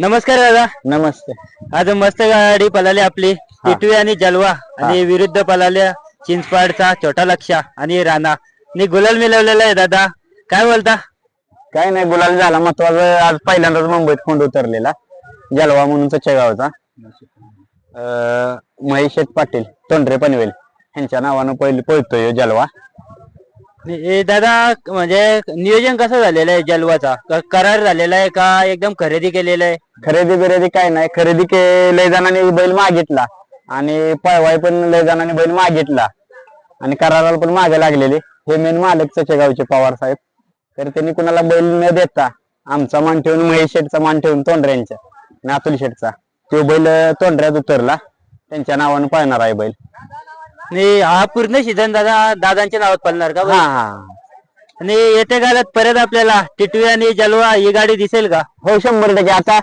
नमस्कार दादा. नमस्ते. आज मस्त गाडी पळाली आपली. टिटवी आणि जलवा आणि विरुद्ध पळाल्या चिंचपाडचा छोटा लक्षा आणि राणा. आणि गुलाल मिळवलेला आहे दादा. काय बोलता? काय नाही गुलाल झाला महत्वाचं. आज पहिल्यांदाच मुंबईत खोंड उतरलेला. जलवा म्हणून गावचा. महेश शेठ पाटील तोंडरे पनवेल. यांच्या नावानं पहिले पळतोय ह्यो जलवा. ए, दादा म्हणजे नियोजन कसं झालेलं आहे जलवाचा? क- करार झालेला आहे का? एकदम खरेदी केलेलं आहे? खरेदी बिरेदी काय नाही. खरेदी के लय जणांनी बैल मागितला. आणि पळवाय पण लय जणांनी बैल मागितला. आणि कराराला पण मागे लागलेले. हे मेन मालक गावचे पवार साहेब. तर त्यांनी कुणाला बैल न देता आमचा मान ठेवून महेश शेठचा मान ठेवून तोंडऱ्यांचा आणि अतुल शेठचा तो बैल तोंडऱ्यात उतरला. त्यांच्या नावानं पळणार आहे बैल. आणि हा पूर्ण सीझन दादा दादांच्या नावात पळणार का हा हा. आणि येत्या काळात परत आपल्याला टिटवी आणि जलवा ही गाडी दिसेल का? हो शंभर टक्के. आता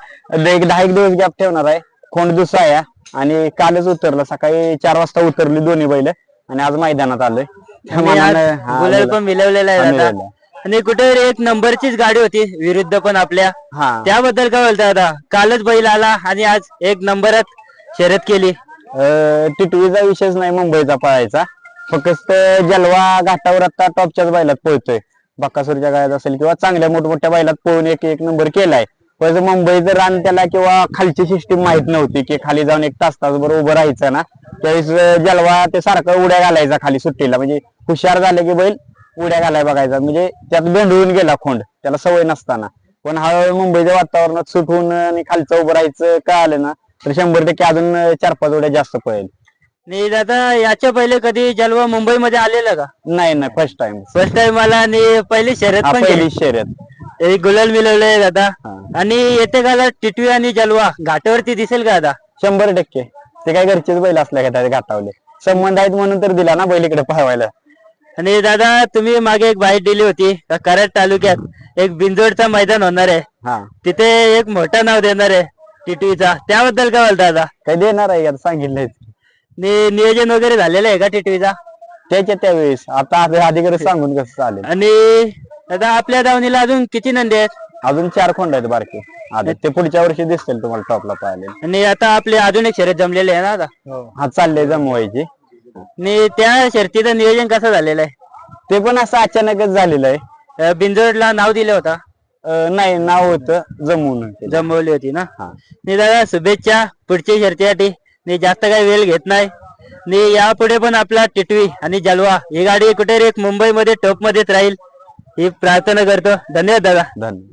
एक दहा एक दिवस गॅप ठेवणार आहे. खोंड दुसरा आहे आणि कालच उतरलं. सकाळी चार वाजता उतरली दोन्ही बैल. आणि आज मैदानात आलोय. त्या आणि आज मानानं, हा, गुलाल. पण मिळवलेला आहे दादा. आणि कुठे एक नंबरचीच गाडी होती विरुद्ध पण आपल्या. हा. त्याबद्दल काय बोलता दादा? कालच बैल आला आणि आज एक नंबरात शर्यत केली. टिटवीचा विषयच नाही मुंबईचा पळायचा. फक्त जलवा घाटावर आता टॉपच्याच बैलात पळतोय. बक्कासूरच्या गायत असेल किंवा चांगल्या मोठमोठ्या बैलात पळून एक एक नंबर केलाय. पण मुंबईचं रान त्याला किंवा खालची सिस्टीम माहीत नव्हती की खाली जाऊन एक तास तासभर उभं राहायचं ना त्यावेळेस जलवा ते सारखं उड्या घालायचा खाली सुट्टीला. म्हणजे हुशार झाले की बैल उड्या घालाय बघायचा. म्हणजे त्यात भेंडळून गेला खोंड. त्याला सवय नसताना. पण हळूहळू मुंबईच्या वातावरणात सुटून आणि खालचं उभं राहायचं कळालं आलं ना तर शंभर टक्के अजून चार पाच उड्या जास्त पळेल. आणि दादा याच्या पहिले कधी जलवा मुंबईमध्ये आलेला का? नाही नाही फर्स्ट टाइम फर्स्ट टाइम आला आणि पहिली शर्यत पण पहिली शर्यत. एक गुलाल मिळवलंय दादा. हा. आणि येते काळात टिटवी आणि जलवा? घाटावरती दिसेल का दादा? शंभर टक्के. ते काय घरचेच बैल असल्या का घाटावले? संबंध आहेत म्हणून तर दिला ना बैल इकडे पाहायला. आणि दादा तुम्ही मागे एक बाईट दिली होती का कराड तालुक्यात एक बिंजोडचा मैदान होणार आहे. हा. तिथे एक मोठं नाव देणार आहे. टिटवीचा त्याबद्दल काय बोलता दादा? काय देणार आहे आता सांगितलंय नि- नियोजन वगैरे झालेलं आहे का टिटवीचा त्याच्या त्यावेळेस. आता आता अधिकारी सांगून कसं चालेल. आणि दादा आपल्या दावणीला अजून किती नंदी आहेत? अजून चार खोंड आहेत बारके. आधी ते पुढच्या वर्षी दिसतील तुम्हाला टॉपला पाहिले आणि आता आपले अजून एक शर्यत जमलेले आहे ना आता हा. चालले जमवायची. आणि त्या शर्तीचं नियोजन कसं झालेलं आहे? ते पण असं अचानकच झालेलं आहे. अं, बिंजोडला नाव दिलं होता. अं, नाही नाव होतं जमवून केलं. जमवली होती ना? हा. दादा शुभेच्छा पुढच्या शर्तीसाठी आणि जास्त काही वेळ घेत नाही. आणि यापुढे पण आपला टिटवी आणि जलवा ही गाडी कुठे एक मुंबईमध्ये टॉप मध्येच राहील ही प्रार्थना करतो. धन्यवाद दादा. धन्यवाद.